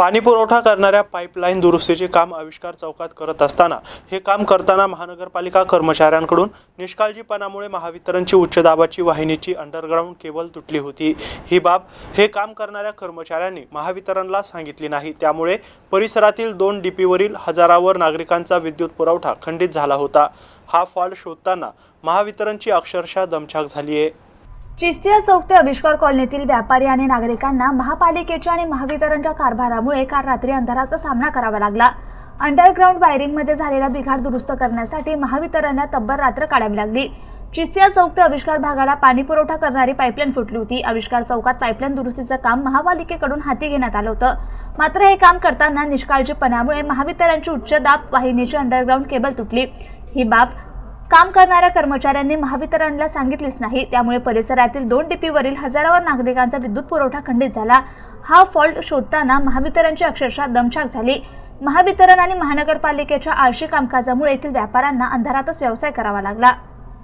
पाणी पुरवठा करणाऱ्या पाईपलाईन दुरुस्तीचे काम आविष्कार चौकात करत असताना हे काम करताना महानगरपालिका कर्मचाऱ्यांकडून निष्काळजीपणामुळे महावितरणची उच्च दाबाची वाहिनीची अंडरग्राऊंड केबल तुटली होती. ही बाब हे काम करणाऱ्या कर्मचाऱ्यांनी महावितरणला सांगितली नाही. त्यामुळे परिसरातील दोन डीपीवरील हजारावर नागरिकांचा विद्युत पुरवठा खंडित झाला होता. हा फॉल्ट शोधताना महावितरणची अक्षरशः दमछाक झाली आहे चिस्तिया चौक ते आविष्कार कॉलनीतील व्यापारी आणि नागरिकांना महापालिकेच्या आणि महावितरणच्या कारभारामुळे काल रात्री अंधाराचा सामना करावा लागला. अंडरग्राऊंड वायरिंगमध्ये झालेला बिघाड दुरुस्त करण्यासाठी महावितरणला तब्बल रात्र काढावी लागली. चिस्तिया चौक ते आविष्कार भागाला पाणी पुरवठा करणारी पाईपलाईन फुटली होती. आविष्कार चौकात पाईपलाईन दुरुस्तीचं काम महापालिकेकडून हाती घेण्यात आलं होतं. मात्र हे काम करताना निष्काळजीपणामुळे महावितरणची उच्च दाब वाहिनीची अंडरग्राऊंड केबल तुटली. ही बाब काम करणाऱ्या कर्मचाऱ्यांनी महावितरणला सांगितलीच नाही. त्यामुळे परिसरातील दोन डीपीवरील हजारावर नागरिकांचा विद्युत पुरवठा खंडित झाला. हा फॉल्ट शोधताना महावितरणची अक्षरशः दमछाक झाली. महावितरण आणि महानगरपालिकेच्या आळशी कामकाजामुळे येथील व्यापाऱ्यांना अंधारातच व्यवसाय करावा लागला.